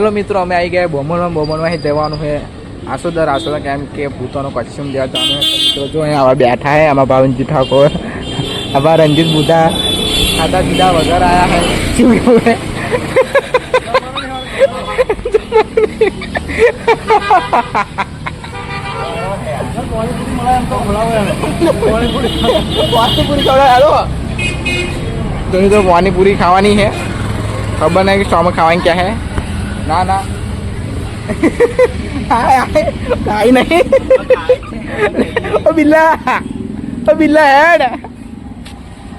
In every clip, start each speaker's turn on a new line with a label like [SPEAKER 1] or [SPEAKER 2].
[SPEAKER 1] હાલો મિત્રો, અમે આવી ગયા બોમણમાં બોમણમાં જવાનું છે. આસોદર આસોદર કેમ કે ભૂતોનો કચ્છમ લેવા જવાનું છે મિત્રો, જો અહીંયા આવા બેઠા હે, આમાં ભાવનજી ઠાકોર. આવા રંજીત બુધા ખાતા પીધા વગર આયા હે. પાણીપુરી ખાવાની છે. ખબર નહીં કે સ્ટોમક ખાવાની ક્યાં હે. ના ના આય આય ખાઈ નહીં ઓ બિલ્લા ઓ બિલ્લા હેડ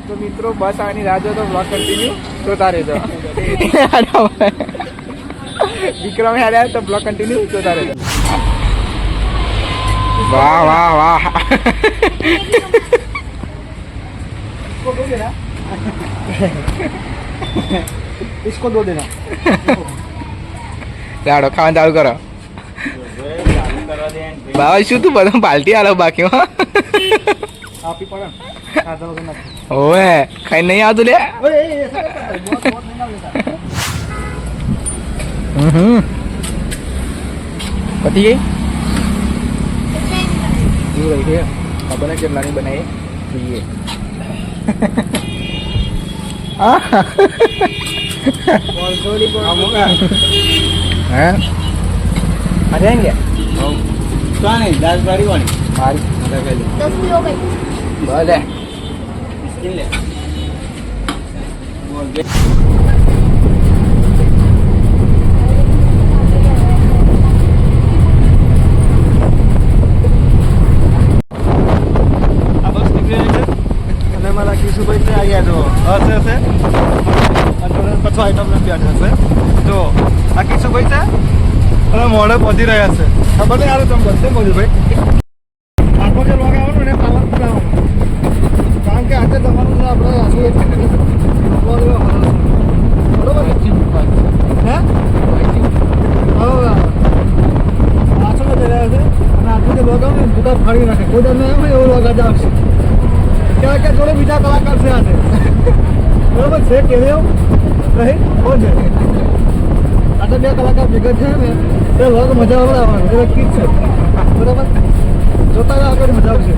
[SPEAKER 1] તો મિત્રો બસ આવવાની રાહ જો તો બ્લોગ કન્ટિન્યુ જોતા રહેજો વિક્રમ હેડ આવે તો બ્લોગ કન્ટિન્યુ જોતા રહેજો વાહ વાહ વાહ
[SPEAKER 2] इसको दो देना
[SPEAKER 1] લાડો ખાવાનું ચાલુ કરો બાવા શું તું બધા પાલટી આલો
[SPEAKER 2] બાકી
[SPEAKER 1] ઓવે ખાઈ નહીં આવતું લે પતી ગઈ એવું છે ખબર કેટલાની બનાવી જોઈએ હે?
[SPEAKER 2] મજાએંગે કોની દાસ બારી
[SPEAKER 1] કોની
[SPEAKER 3] બારી. દસમી હો ગઈ
[SPEAKER 1] ભલે.
[SPEAKER 2] સ્કિલ લે. બોલ આ બસ નીકળી છે? અને મારા કિશુભાઈ છે આવ્યા જો. હશે હશે અને પછો આઈટમ નથી બેઠા છે. જો આ કિશુભાઈ છે? અને મોડે પહોંચી રહ્યા છે. ખબર નહીં આવે તમે બધે મોજુભાઈ આખો જે લોગ આવવાનો ને પાવર કારણ કે આજે તમારું આપણે આશુ એક બરોબર? હે? હા પાછળ રહ્યા છે. અને આટલું જે લોગ આવે ને જુદા ફાડી નાખે. કોઈ દર એવું લોગ આજે આવશે. ક્યાં ક્યાં જોડે બીજા કલાકાર છે આજે. બરોબર છે કે રહી કોણ છે આ તો બે કલાકાર ભેગા છે ને. તે લોક મજા આવે આવવાનું. એ નક્કી છે. બરાબર? જોતા આગળ મજા આવશે.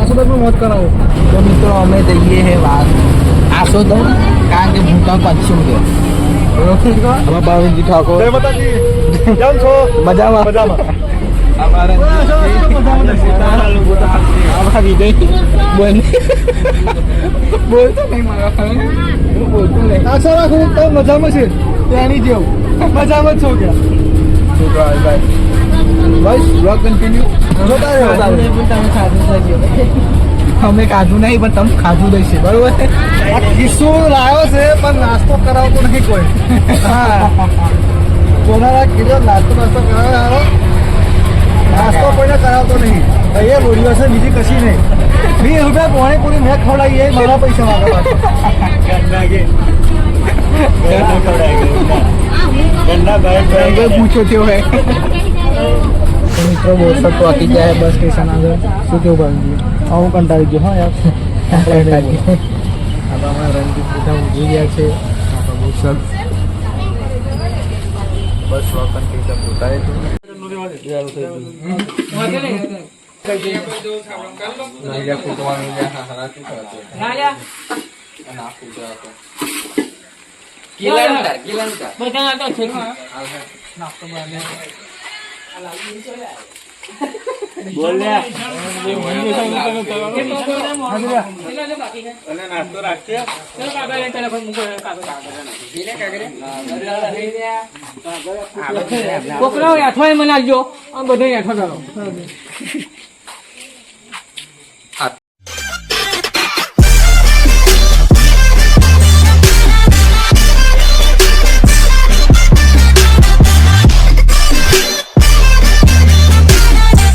[SPEAKER 2] આસુદામાં મોજ કરાવો.
[SPEAKER 1] તો મિત્રો અમે જઈએ હે વાત. આસોદર કારણ કે ભૂતા પશ્ચિમ આમાં ભાવિનજી ઠાકોર. મજામાં. માતાજી મારા હું બોલતો નહીં
[SPEAKER 2] આશા મજામાં છે
[SPEAKER 1] તેની જેવું
[SPEAKER 2] મજામાં છો
[SPEAKER 1] શું કહે ભાઈ બસ બ્લોગ કન્ટિન્યુ. અમે ખાધું નહીં પણ તમે ખાધું દઈશે બરોબર
[SPEAKER 2] કિસ્સો લાવ્યો છે પણ નાસ્તો કરાવતો નહીં કોઈ
[SPEAKER 1] હા
[SPEAKER 2] કોનારા કીધો નાસ્તો નાસ્તો કરાવ્યો નાસ્તો કોઈને કરાવતો નહીં અહીંયા લોડીઓ છે બીજી કશી નહીં વીસ રૂપિયા પાણીપુરી મેં ખવડાવી એ મારા પૈસા માગે
[SPEAKER 1] રંગે પૂછો થયો હે મિત્રો બોરસદ તો આકી જાય બસ સ્ટેશન આગળ શું કેવું ભાઈ
[SPEAKER 2] હું કંટાળી ગયો હા યાર
[SPEAKER 1] આપણે અમારા રણજીત બધા ઊભી ગયા છે આપણા બોરસદ બસ વખત કે સબ ઉતારે છે નાઈજા
[SPEAKER 4] છોકરાઓ મને આવજો આમ બધો હેઠો કરો.